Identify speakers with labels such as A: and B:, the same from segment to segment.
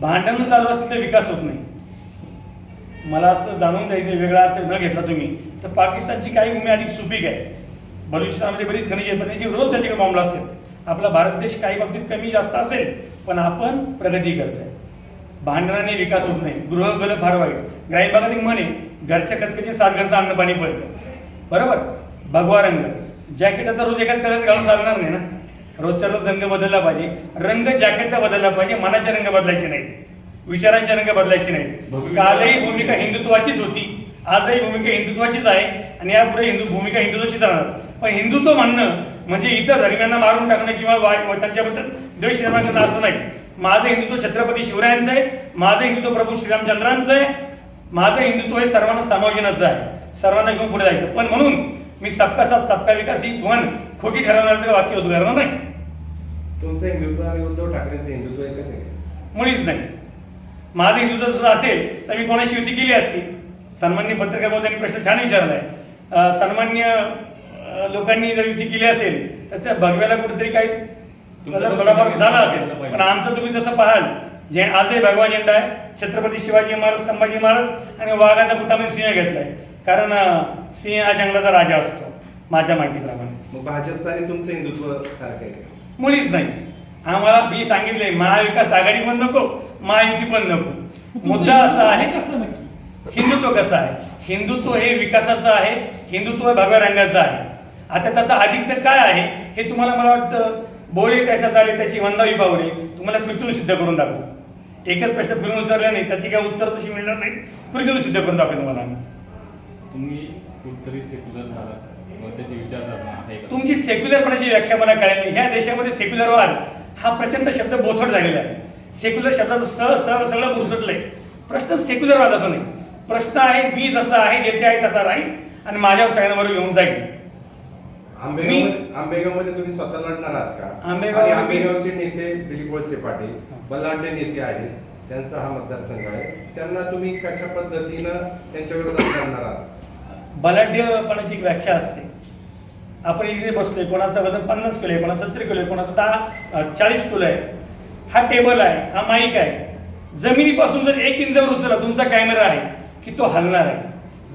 A: भांडणं चालू असतील तर विकास होत नाही. मला असं जाणून द्यायचं वेगळा अर्थ न घेतला तुम्ही तर पाकिस्तानची काही भूमी अधिक सुपीक आहे. बलुचिस्तानमध्ये बरीच खनिजे पण त्याची रोज त्याच्याकडे मामला असतात. आपला भारत देश काही बाबतीत कमी जास्त असेल पण आपण प्रगती करतोय. भांडणाने विकास होत नाही गृहगल फार वाईट. ग्रामीण भागात एक म्हणे घरच्या कचकची सात घरचं अन्न पाणी पळतं बरोबर? भगवा रंग. जॅकेटाचा रोज एकाच कलर घालून चालणार नाही ना? रोजच्या रोज रंग बदलला पाहिजे. रंग जॅकेटचा बदलला पाहिजे मनाचे रंग बदलायचे नाहीत. विचारांचे रंग बदलायचे नाहीत. कालही भूमिका हिंदुत्वाचीच होती. आजही भूमिका हिंदुत्वाचीच आहे आणि यापुढे हिंदू भूमिका हिंदुत्वाचीच राहणार. पण हिंदुत्व म्हणणं म्हणजे इतर धर्मियांना मारून टाकणं किंवा वाय व त्यांच्याबद्दल द्वेष निर्माण करणं असं नाही. माझं हिंदुत्व छत्रपती शिवरायांचं आहे. माझं हिंदुत्व प्रभू श्रीरामचंद्रांचं आहे. माझं हिंदुत्व हे सर्वांना सामावजनाचं आहे. सर्वांना घेऊन पुढे जायचं. पण म्हणून मी सबका साथ सबका विकास ही म्हण खोटी ठरवण्याचं वाक्य उद्गारणार नाही
B: तुमचं हिंदुत्व आणि उद्धव ठाकरेंचं हिंदुत्व एकच आहे.
A: मुळीच नाही. माझं हिंदुत्व सुद्धा असेल तर मी कोणाशी युती केली असती? सन्मान्य पत्रकार मोदयांनी प्रश्न छान विचारलाय. अं, सन्मान्य लोकांनी जर युती केली असेल तर त्या भगव्याला कुठेतरी काही थोडाफार झाला असेल. पण आमचं तुम्ही जसं पाहाल जे आजही भगवा झेंडा आहे छत्रपती शिवाजी महाराज संभाजी महाराज आणि वाघाचा पुटामध्ये सिंह घेतलाय. कारण सिंह हा जंगलाचा राजा असतो माझ्या माहितीप्रमाणे.
B: मग भाजपचं आणि तुमचं हिंदुत्व सारखं आहे?
A: मुळीच नाही. आम्हाला मी सांगितले महाविकास आघाडी पण नको महायुती पण नको. मुद्दा असा आहे
C: कसलं नक्की?
A: हिंदुत्व कसं आहे? हिंदुत्व हे विकासाचं आहे हिंदुत्व हे भगव्या रंगाचं आहे. आता त्याचं अधिकचं काय आहे हे तुम्हाला मला वाटतं बोले त्याच्यात आले त्याची वंदावी पावले तुम्हाला कृतीनं सिद्ध करून दाखवू. एकच प्रश्न फिरून उचलला नाही त्याची काय उत्तर तशी मिळणार नाही कृतीनं सिद्ध करून दाखवेल तुम्हाला
C: तुम्ही कुठतरी सेक्युलर झालात
A: तुमची सेक्युलरपणाची व्याख्या मला कळली नाही. ह्या देशामध्ये सेक्युलरवाद हा प्रचंड शब्द बोथट झालेला आहे. सेक्युलर शब्दाचं स स सगळं बुरसटलंय प्रश्न सेक्युलरवादाचा नाही. प्रश्न आहे मी जसा आहे जेथे आहे तसा राहील आणि माझ्यावर सगळ्यांबरोबर येऊन जाईल.
B: आंबेगावमध्ये तुम्ही स्वतः लढणार आहात का?
A: आंबेगाव-
B: आंबेगावचे नेते दिलीप वळसे पाटील बलाढ्य नेते आहेत त्यांचा हा मतदारसंघ आहे. त्यांना तुम्ही कशा पद्धतीनं त्यांच्या विरोधात लढणार आहात?
A: बलाढ्यपणाची एक व्याख्या असते. आपण इकडे बसलोय कोणाचं वजन पन्नास किलो आहे कोणाचं सत्तर किलो आहे कोणाचं दहा चाळीस किलो आहे. हा टेबल आहे हा माईक आहे. जमिनीपासून जर एक इंचावर उचलला तुमचा कॅमेरा आहे की तो हलणार आहे.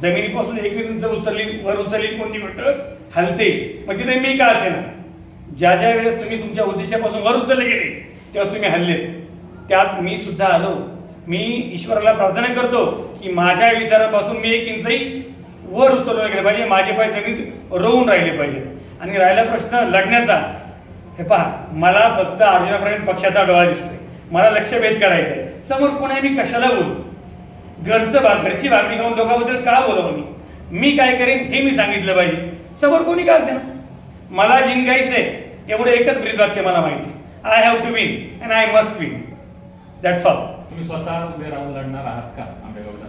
A: जमिनीपासून एक इंच उचलली वर उचलली कोणती गोष्ट? हलते. म्हणजे पण तिथे मी का असेल ज्या ज्या वेळेस तुम्ही तुमच्या उद्देशापासून वर उचलले गेले तेव्हा तुम्ही हल्ले. त्यात मी सुद्धा आलो. मी ईश्वराला प्रार्थना करतो की माझ्या विचारापासून मी एक इंचही वर उचललं गेलं पाहिजे माझे पाय जमिनीत रोवून राहिले पाहिजेत आणि राहिला प्रश्न लढण्याचा. हे पहा मला फक्त अर्जुनापर्यंत पक्षाचा डोळा दिसतोय. मला लक्षभेद करायचं आहे समोर कोण मी कशाला बोलू? घरचं भाग घरची भागणी घेऊन लोकांबद्दल का बोलावं मी? मी काय करेन हे मी सांगितलं पाहिजे. समोर कोणी का असेल मला जिंकायचंय एवढं एकच ब्रीद वाक्य मला माहिती I have to win and I must win that's all
C: तुम्ही स्वतः उभे राहून लढणार आहात का आंबेगावला?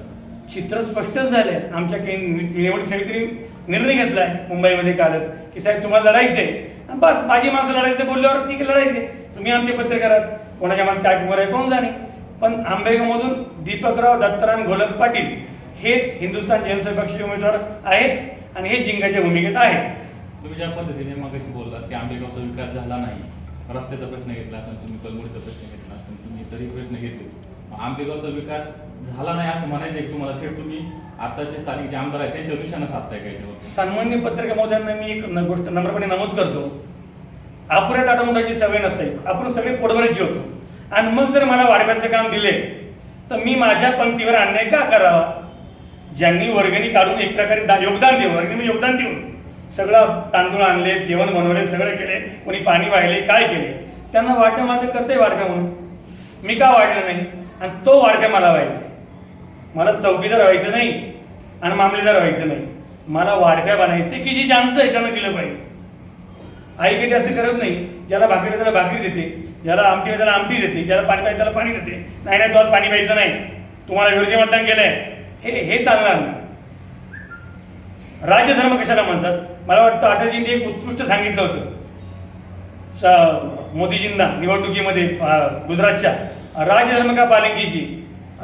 A: चित्र स्पष्टच झालंय. आमच्या काही निवड समितीने निर्णय घेतलाय मुंबईमध्ये कालच. की साहेब तुम्हाला लढायचंय. आहे बस माझी माणसं लढायचं बोलल्यावर ठीक आहे लढायचे तुम्ही आमचे पत्रकार आहात. कोणाच्या मनात काय कुमार आहे कोण जाणे. पण आंबेगावमधून दीपकराव दत्ताराम घोलप पाटील हेच हिंदुस्थान जनसेवा पक्षाचे उमेदवार आहेत आणि हे जिंकाच्या भूमिकेत आहेत.
C: तुम्ही ज्या पद्धतीने मग बोललात की आंबेगावचा विकास झाला नाही रस्त्याचा प्रश्न घेतला तुम्ही कलमुडीचा प्रश्न घेतला तुम्ही तरी प्रश्न घेतले. आंबेगावचा विकास झाला नाही असं म्हणायचं एक तुम्हाला. थेट तुम्ही आताचे स्थानिक जे आमदार आहेत त्यांच्या निशाणा साधताय का
A: सन्मान्य पत्रकार महोदयांना मी एक न- गोष्ट नम्रपणे नमूद करतो. अपुऱ्या टाटामुटाची सवय नसते आपण सगळे पोटभरच जेवतो. आणि मग जर मला वाढव्याचं काम दिले तर मी माझ्या पंक्तीवर अन्याय का करावा? ज्यांनी वर्गणी काढून एक प्रकारे दा- योगदान देऊन वर्गणी म्हणजे योगदान देऊन सगळं तांदूळ आणले जेवण बनवले सगळं केले कोणी पाणी वाहिले काय केले त्यांना वाटणं माझं कर्तव्य वाढव्या म्हणून. मी का वाढलं नाही? आणि तो वाडक्या मला व्हायचा. मला चौकीदार व्हायचं नाही आणि मामलेदार व्हायचं नाही. मला वाडक्या बनायचे की जी जाणचं आहे त्यांना दिलं पाहिजे. आई कधी असं करत नाही ज्याला भाकरी त्याला भाकरी देते ज्याला आमटी पाहिजे त्याला आमटी देते ज्याला पाणी पाहिजे त्याला पाणी देते. नाही नाही तुम्हाला पाणी प्यायचं नाही. तुम्हाला विरोधी मतदान केलंय. हे हे चालणार नाही. राजधर्म कशाला म्हणतात? मला वाटतं अटलजींनी एक उत्कृष्ट सांगितलं होतं. स- मोदीजींना निवडणुकीमध्ये गुजरातच्या राजधर्म का पालंगीची?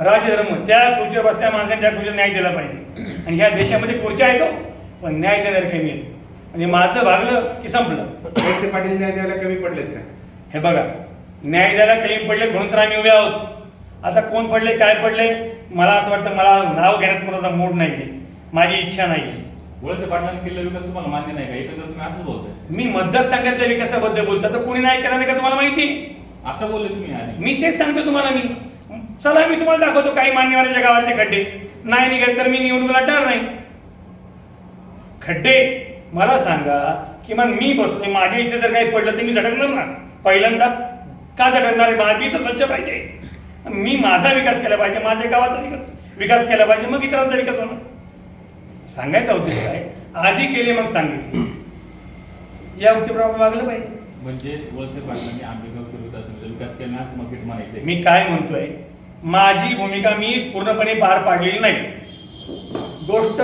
A: राजधर्म. त्या खुर्चीवर बसल्या माणसाने त्या खुर्चीवर न्याय दिला पाहिजे. आणि ह्या देशामध्ये खुर्च्या आहेत हो, पण न्याय देणार कमी आहेत. म्हणजे माझं भागलं की संपलं.
B: वळसे पाटील न्याय द्यायला कमी पडलेत का?
A: हे बघा न्याय द्यायला कमी पडले म्हणून तर आम्ही उभे आहोत. आता कोण पडले काय पडले? मला असं वाटतं मला नाव घेण्यात कोणाचा मूड नाही आहे माझी इच्छा नाही आहे
C: वळसे पाटलांनी केलेला विकास तुम्हाला मान्य नाही का? एकंदर तुम्ही असंच बोलताय.
A: मी मतदारसंघातल्या विकासाबद्दल बोलतो तर कोणी नाही केलं नाही का तुम्हाला माहिती?
C: आता बोलले तुम्ही आधी.
A: मी तेच सांगतो तुम्हाला मी. चला मी तुम्हाला दाखवतो काही मान्यवरांच्या गावातले खड्डे. नाही निघाले तर मी निवडणूक लढणार नाही. खड्डे मला सांगा किमान मी बसतोय माझ्या इथे जर काही पडलं तर मी झटकणार ना? पहिल्यांदा का झटकणार आहे? माझी तर स्वच्छ पाहिजे. मी माझा विकास केला पाहिजे माझ्या गावाचा विकास विकास केला पाहिजे मग इतरांचा विकास होणार. सांगायचा उद्देश काय? आधी केले मग सांगितले. या उद्देशाप्रमाणे वागलं पाहिजे.
C: म्हणजे वळसे पाटलांनी आंबेगाव विकास विकास केला म्हणायचे
A: मी काय म्हणतोय? माझी भूमिका मी पूर्णपणे पार पाडलेली नाही. गोष्ट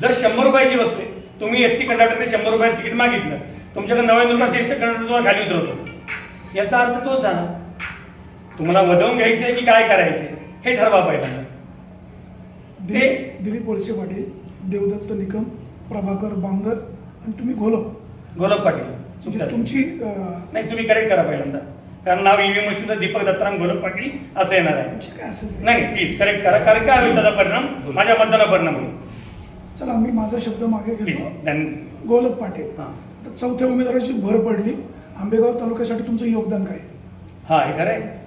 A: जर शंभर रुपयाची वस्तू आहे तुम्ही एस टी कंडक्टरने शंभर रुपयाचं तिकीट मागितलं तुमच्याकडे नव्याण्णव रुपयाचं एस टी कंडक्टर तुम्हाला खाली उतरवतो. याचा अर्थ तोच झाला. तुम्हाला वधवून घ्यायचं आहे की काय करायचं हे ठरवा पहिल्यांदा.
D: दिलीप वळसे पाटील देवदत्त निकम प्रभाकर बांगर आणि तुम्ही घोलप.
A: गोलप पाटील.
D: म्हणजे
A: चुकतात.
D: तुमची
A: नाही तुम्ही करेक्ट करा पहिल्यांदा. कारण नाव ईव्हीएम मशीनचं दीपक दत्ताराम गोलप पाटील असं येणार आहे.
D: काय असेल.
A: नाही प्लीज करेक्ट करा. कारण काय होईल त्याचा परिणाम? माझ्या मतदानावर परिणाम होईल.
D: चला मी माझा शब्द मागे घेतो. गोलप पाटील.
A: हां.
D: आता चौथ्या उमेदवाराची भर पडली. आंबेगाव तालुक्यासाठी तुमचं योगदान काय?
A: हा हे खरं आहे.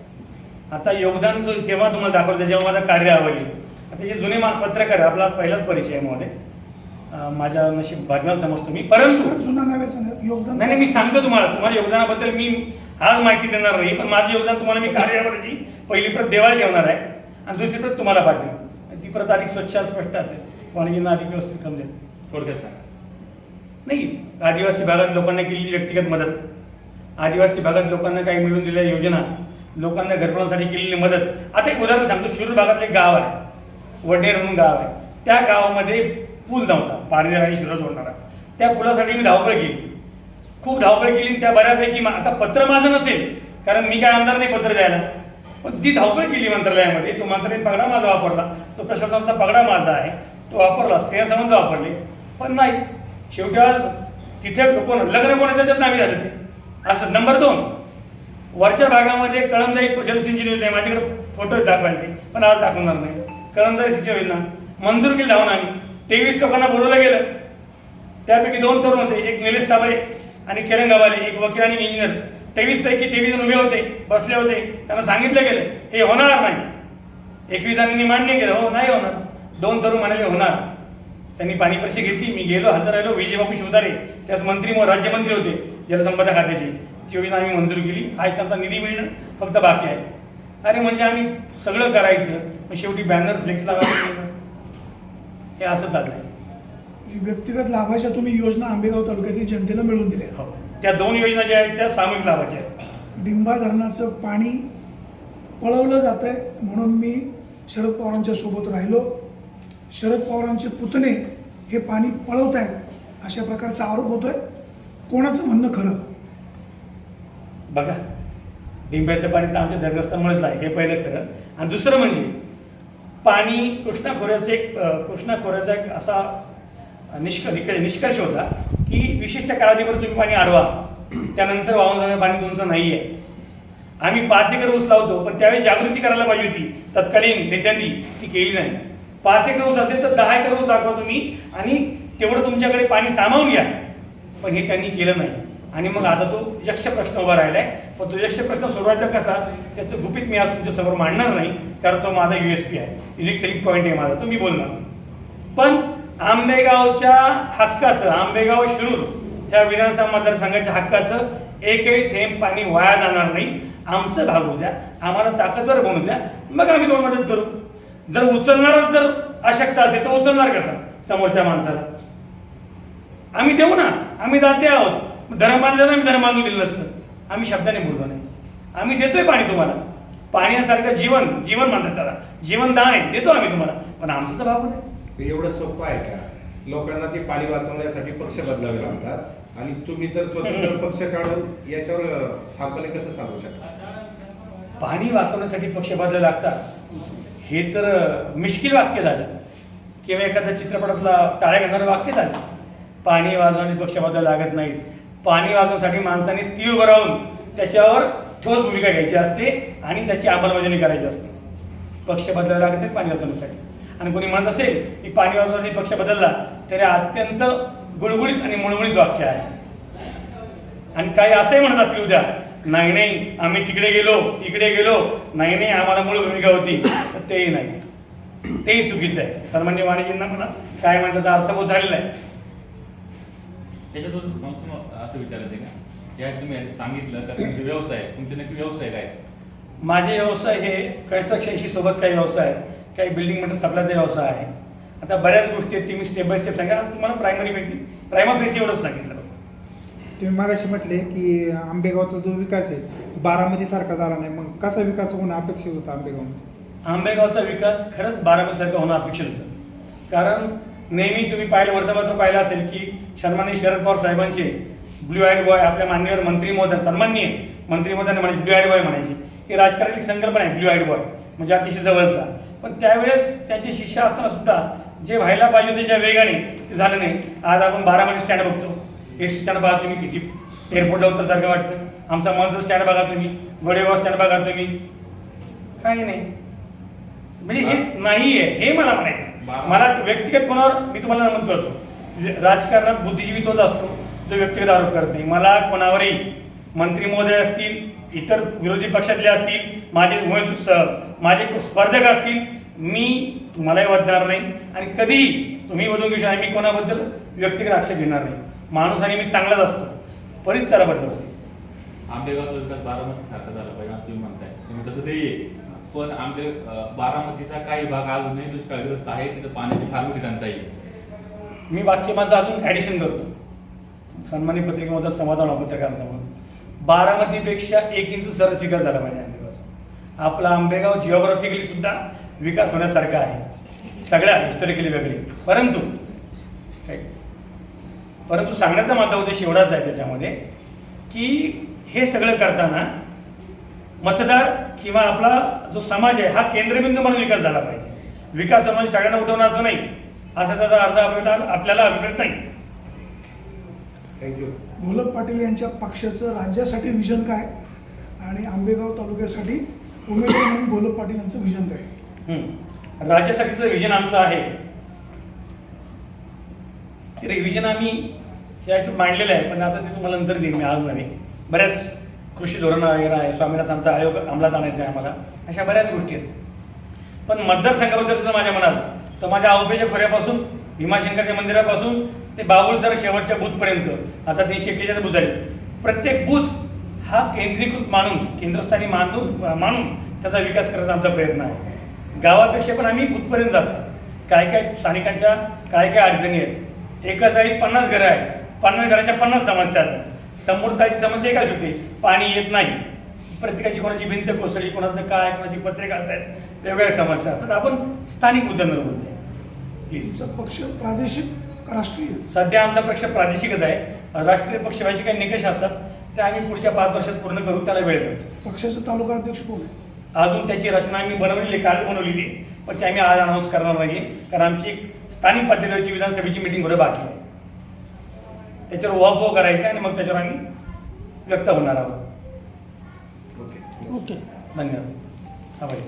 A: आता योगदान जो जेव्हा तुम्हाला दाखवलं जेव्हा माझं कार्य आवडली. आता जे जुने पत्रकार आहे, आपला पहिलाच परिचय आहे माझ्या नशीब भाग्याला समजतो मी. परंतु
D: जुना नव्याचं योगदान
A: नाही नाही, मी सांगतो तुम्हाला. तुम्हाला योगदानाबद्दल मी आज माहिती देणार नाही पण माझं योगदान तुम्हाला मी कार्यावरची पहिली प्रत देवाला ठेवणार आहे आणि दुसरी प्रत तुम्हाला पाठवेन. ती प्रत अधिक स्वच्छ आणि स्पष्ट असेल. वाणिज्यांना अधिक व्यवस्थित समजेल
C: थोडक्यात सांगा.
A: नाही आदिवासी भागात लोकांना केलेली व्यक्तिगत मदत आदिवासी भागात लोकांना काही मिळून दिलेल्या योजना लोकांना घरकुलांसाठी केलेली मदत. आता एक उदाहरण सांगतो. शिरूर भागातलं एक गाव आहे. वडनेर म्हणून गाव आहे. त्या गावामध्ये पूल नव्हता पारनेर आणि शिरूर जोडणारा. त्या पुलासाठी मी धावपळ केली. खूप धावपळ केली आणि त्या बऱ्यापैकी आता पत्र माझं नसेल कारण मी काय आमदार नाही पत्र द्यायला. पण ती धावपळ केली मंत्रालयामध्ये. तो मंत्रालय पगडा माझा वापरला. तो प्रशासनाचा पगडा माझा आहे. तो वापरला. स्नेहसंबंध वापरले. पण नाही. शेवटी आज तिथे कोण लग्न कोणाच्या त्यात नाही झालं ते? असं नंबर दोन. वरच्या भागामध्ये कळमजाई जलसिंचन योजना आहे माझ्याकडे फोटो दाखवायला ते. पण आज दाखवणार नाही. कळमजाई सिंचन योजना मंजूर केली धावून आम्ही. तेवीस लोकांना बोलवलं गेलं. त्यापैकी दोन तरुण होते एक निलेश साबळे आणि किरण गवाले एक वकील आणि इंजिनियर तेवीस पैकी तेवीस जण उभे होते बसले होते. त्यांना सांगितलं गेलं हे होणार नाही. एकवीस जणांनी मान्य केलं हो नाही होणार. दोन तरुण म्हणाले होणार. त्यांनी पाणी परीक्षा घेतली मी गेलो हजर राहिलो विजयबाबू शिवतारे त्यास मंत्री राज्यमंत्री होते जलसंपदा खात्याचे. ती योजना आम्ही मंजूर केली. आज त्यांचा निधी मिळणं फक्त बाकी आहे. अरे म्हणजे आम्ही सगळं करायचं पण शेवटी बॅनर फ्लेक्स लावायचं. हे असं चाललंय.
D: जी व्यक्तिगत लाभाच्या तुम्ही योजना आंबेगाव तालुक्यातील जनतेला मिळवून दिल्या.
A: हो. त्या दोन योजना ज्या आहेत त्या सामूहिक लाभाच्या आहेत.
D: डिंबा धरणाचं पाणी पळवलं जात आहे म्हणून मी शरद पवारांच्या सोबत राहिलो. शरद पवारांचे पुतणे हे पाणी पळवत आहेत अशा प्रकारचा आरोप होतोय. कोणाचं म्हणणं खरं?
A: बघा डिंब्याचं पाणी तर आमच्या धरणग्रस्तांमुळेच आहे हे पहिलं खरं. आणि दुसरं म्हणजे पाणी कृष्णा खोऱ्याचं एक कृष्णा खोऱ्याचा एक असा निष्क निष्कर्ष होता की विशिष्ट कालावधीवर तुम्ही पाणी अडवा त्यानंतर वाहून जाणारं पाणी तुमचं नाही आहे आम्ही पाच एकर ऊस लावतो पण त्यावेळी जागृती करायला पाहिजे होती. तत्कालीन नेत्यांनी ती केली नाही. पाच एकर ऊस असेल तर दहा एकर ऊस दाखवा तुम्ही आणि तेवढं तुमच्याकडे पाणी सामावून घ्या. पण हे त्यांनी केलं नाही. आणि मग आता तो यक्ष प्रश्न उभा राहिलाय. पण तो यक्ष प्रश्न सोडवायचा कसा? त्याचं गुपित मी आज तुमच्यासमोर मांडणार नाही कारण तो माझा युएसपी आहे. युनिक सेलिंग पॉईंट आहे माझा. तो मी बोलणार. पण आंबेगावच्या हक्काचं आंबेगाव शिरूर ह्या विधानसभा मतदारसंघाच्या हक्काचं एकही थेंब पाणी वाया जाणार नाही. आमचं भागू द्या. आम्हाला ताकदवर बनवू द्या. मग आम्ही दोन मदत करू. जर उचलणारच जर अशक्त असेल तर उचलणार कसा? समोरच्या माणसाला. आम्ही देऊ ना. आम्ही दाते आहोत. धर्म बांधलं आम्ही धर्म बांधू दिलं नसतं आम्ही शब्दाने बोललो नाही. आम्ही देतोय पाणी तुम्हाला. पाण्यासारखं जीवन जीवन म्हणतात त्याला. जीवनदान आहे देतो आम्ही तुम्हाला. पण आमचं तर भागू द्या
B: हे एवढं सोपं आहे का? लोकांना ते पाणी वाचवण्यासाठी पक्ष बदलावे लागतात. आणि तुम्ही तर स्वतंत्र पक्ष काढून याच्यावर ठामपणे कसं सांगू शकता?
A: पाणी वाचवण्यासाठी पक्ष बदलावे लागतात. हे तर मिश्किल वाक्य झालं. किंवा एखाद्या चित्रपटातला टाळ्या घालणारं वाक्य झालं. पाणी वाजवणे पक्ष बदलावे लागत नाहीत. पाणी वाचवण्यासाठी माणसाने स्थिर उभं राहून त्याच्यावर ठोस भूमिका घ्यायची असते आणि त्याची अंमलबजावणी करायची असते. पक्ष बदलावे लागत पाणी वाचवण्यासाठी. आणि कोणी म्हणत असेल की पाणी वाचवण्यासाठी पक्ष बदलला तरी अत्यंत गुळगुळीत आणि मुळमुळीत वाक्य आहे. आणि काही असंही म्हणत असतील उद्या नाही नाही आम्ही तिकडे गेलो इकडे गेलो नाही नाही आम्हाला मूळ भूमिका होती. तर तेही नाही. तेही चुकीचं आहे. सन्मान्य वाणीजींना म्हणा काय म्हणतात अर्थबोध झालेला आहे.
C: त्याच्यातून मग तुम्हाला असं विचारायचं आहे का? या तुम्ही सांगितलं का तुमचे व्यवसाय. तुमचे नक्की व्यवसाय काय आहे?
A: माझे व्यवसाय हे कन्स्ट्रक्शनशी सोबत काही व्यवसाय आहेत. काही बिल्डिंग मटेरियल सप्लायचा व्यवसाय आहे. आता बऱ्याच गोष्टी आहेत ती मी स्टेप बाय स्टेप सांगा आज तुम्हाला प्रायमरी बेसिक प्रायमा बेसिक एवढंच सांगितलं.
E: तुम्ही मागाशी म्हटले की आंबेगावचा जो विकास आहे तो बारामती सारखा झाला नाही. मग कसा विकास होणं अपेक्षित होता आंबेगावमध्ये?
A: आंबेगावचा विकास खरंच बारामतीसारखं होणं अपेक्षित होतं. कारण नेहमी तुम्ही पाहिलं वर्तमानातून पाहिलं असेल की सन्माननीय शरद पवार साहेबांचे ब्ल्यू आयड बॉय आपल्या मान्यवर मंत्री महोदय सन्माननीय मंत्री महोदयांना म्हणायचे ब्ल्यू आयड बॉय म्हणायची. ही राजकारणाची एक संकल्पना आहे ब्ल्यू आयड बॉय म्हणजे अतिशय जवळचा. पण त्यावेळेस त्यांचे शिष्य असताना सुद्धा जे व्हायला पाहिजे होते ज्या वेगाने ते झालं नाही. आज आपण बारामती स्टँड बघतो. एस स्टँड बघा तुम्ही किती एअरपोर्टला उतरसारखं वाटतं. आमचा मनचं स्टँड बघा तुम्ही. गोडेगाव स्टँड बघा तुम्ही. काही नाही. म्हणजे हे नाही आहे हे मला म्हणायचं मला व्यक्तिगत कोणावर मी तुम्हाला नमूद करतो. म्हणजे राजकारणात बुद्धिजीवी तोच असतो जो व्यक्तिगत आरोप करत नाही. मला कोणावरही मंत्री महोदय असतील इतर विरोधी पक्षातले असतील माझे उमेद माझे स्पर्धक असतील मी तुम्हालाही वधणार नाही आणि कधीही तुम्ही वधून घेऊ शकता मी कोणाबद्दल व्यक्तिगत आक्षेप घेणार नाही. माणूस आणि मी चांगलाच असतो. परिस्थिती त्याला बदलवते.
C: आंबेगाव विकास बारामती सारखं झालं पाहिजे असं तुम्ही म्हणताय. तुम्ही तसं ते पण आंबे बारामतीचा काही भाग अजूनही दुष्काळग्रस्त आहे तिथं पाण्याची फार मोठी टंचाई
A: मी वाक्य माझं अजून ॲडिशन करतो. सन्मानी पत्रिकेमध्ये समाधान पत्रकारांसमोर बारामतीपेक्षा एक इंच सरस विकास झाला पाहिजे आंबेगावचा आपला आंबेगाव जिओग्राफिकली सुद्धा विकास होण्यासारखा आहे. सगळ्या हिस्टॉरिकली वेगळी. परंतु परंतु सांगण्याचा माझा उद्देश एवढाच आहे त्याच्यामध्ये की हे सगळं करताना मतदार किंवा आपला जो समाज आहे हा केंद्रबिंदू म्हणून विकास झाला पाहिजे. विकास म्हणजे सगळ्यांना उठवणं असं नाही. असा त्याचा अर्थ आपल्याला आपल्याला अभिप्रेत नाही.
B: थँक्यू
D: भोलक पाटील यांच्या पक्षाचं राज्यासाठी विजन काय? आणि आंबेगाव तालुक्यासाठी उमेदवार म्हणून भोलक पाटील यांचं विजन काय?
A: हम्म. राज्यासाठीचं विजन आमचं आहे. ते रिव्हिजन आम्ही याच्यात मांडलेलं आहे पण आता ते तुम्हाला नंतर देईन मी आज नव्हे बऱ्याच कृषी धोरण वगैरे आहे स्वामीनाथांचा आयोग अंमलात आणायचा आहे आम्हाला अशा बऱ्याच गोष्टी आहेत. पण मतदारसंघाबद्दल जर माझ्या मनात तर माझ्या आऊपेच्या खोऱ्यापासून भीमाशंकरच्या मंदिरापासून ते बाबुळसर शेवटच्या बूथपर्यंत आता तीनशे एक्केचाळीस बूथ झाले प्रत्येक बूथ हा केंद्रीकृत मानून केंद्रस्थानी मानून मानून त्याचा विकास करायचा आमचा प्रयत्न आहे. गावापेक्षा पण आम्ही बूथपर्यंत जातो. काय काय स्थानिकांच्या काय काय अडचणी आहेत. एकाच जाळीत पन्नास घरं आहेत. पन्नास घराच्या पन्नास समस्या आहेत समोर जायची समस्या एकच होते. पाणी येत नाही. प्रत्येकाची कोणाची भिंत कोसळली कोणाचं काय कोणाची पत्रे काढतायत वेगवेगळ्या समस्या असतात. आपण स्थानिक मुद्द्यांवर बोलतोय. प्लीज
D: तुमचा पक्ष प्रादेशिक का राष्ट्रीय?
A: सध्या आमचा पक्ष प्रादेशिकच आहे. राष्ट्रीय पक्ष व्हायचे काही निकष असतात. ते आम्ही पुढच्या पाच वर्षात पूर्ण करू त्याला वेळ जातो
D: पक्षाचं तालुका अध्यक्ष कोण आहे
A: अजून त्याची रचना आम्ही बनवलेली आहे, काल बनवलेली आहे. पण ती आम्ही आज अनाऊन्स करणार नाही कारण आमची एक स्थानिक पातळीवरची विधानसभेची मिटिंग होणं बाकी आहे. त्याच्यावर वापो करायचं आणि मग त्याच्यावर आम्ही व्यक्त होणार आहोत.
B: ओके.
D: ओके.
A: धन्यवाद. आभारी